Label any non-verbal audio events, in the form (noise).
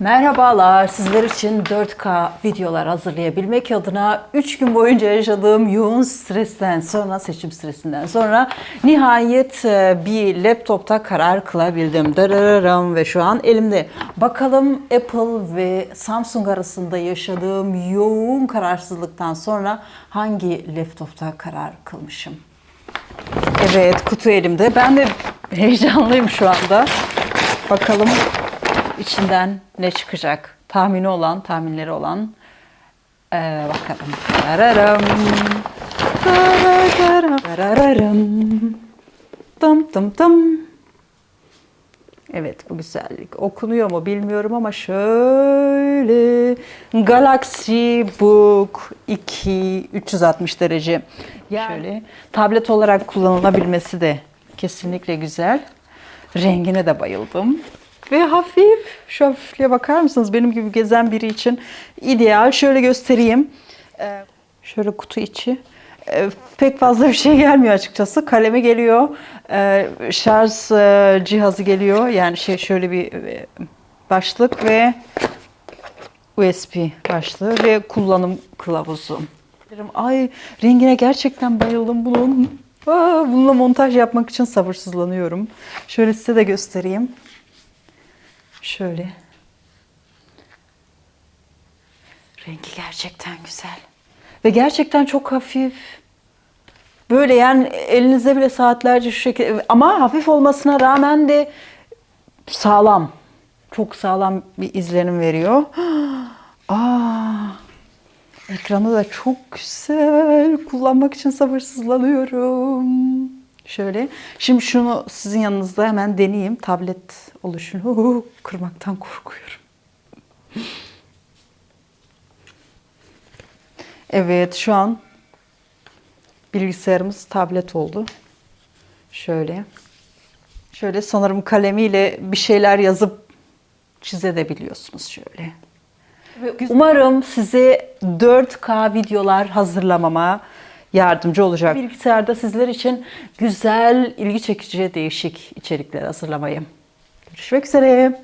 Merhabalar. Sizler için 4K videolar hazırlayabilmek adına 3 gün boyunca yaşadığım yoğun stresten sonra, seçim stresinden sonra nihayet e, bir laptopta karar kılabildim. Darararam ve şu an elimde. Bakalım Apple ve Samsung arasında yaşadığım yoğun kararsızlıktan sonra hangi laptopta karar kılmışım? Evet, kutu elimde. Ben de heyecanlıyım şu anda. Bakalım içinden ne çıkacak? Tahmini olan, tahminleri olan. Ee, bakalım. Dararam. Dararam. Dararam. Dım dım dım. Evet bu güzellik okunuyor mu bilmiyorum ama şöyle Galaxy Book 2 360 derece. Şöyle tablet olarak kullanılabilmesi de kesinlikle güzel. Rengine de bayıldım. Ve hafif, şu bakar mısınız? Benim gibi gezen biri için ideal. Şöyle göstereyim. Ee, şöyle kutu içi. Ee, pek fazla bir şey gelmiyor açıkçası. Kalemi geliyor. Ee, şarj e, cihazı geliyor. Yani şey şöyle bir e, başlık ve USB başlığı ve kullanım kılavuzu. Ay rengine gerçekten bayıldım bunun. Aa, bununla montaj yapmak için sabırsızlanıyorum. Şöyle size de göstereyim. Şöyle. Rengi gerçekten güzel. Ve gerçekten çok hafif. Böyle yani elinizde bile saatlerce şu şekilde ama hafif olmasına rağmen de sağlam. Çok sağlam bir izlenim veriyor. (gasps) Aa, ekranı da çok güzel. Kullanmak için sabırsızlanıyorum. Şöyle. Şimdi şunu sizin yanınızda hemen deneyeyim. Tablet oluşunu kırmaktan korkuyorum. Evet şu an bilgisayarımız tablet oldu. Şöyle. Şöyle sanırım kalemiyle bir şeyler yazıp çizebiliyorsunuz şöyle. Umarım size 4K videolar hazırlamama yardımcı olacak. Bilgisayarda sizler için güzel, ilgi çekici, değişik içerikler hazırlamayı. Görüşmek üzere.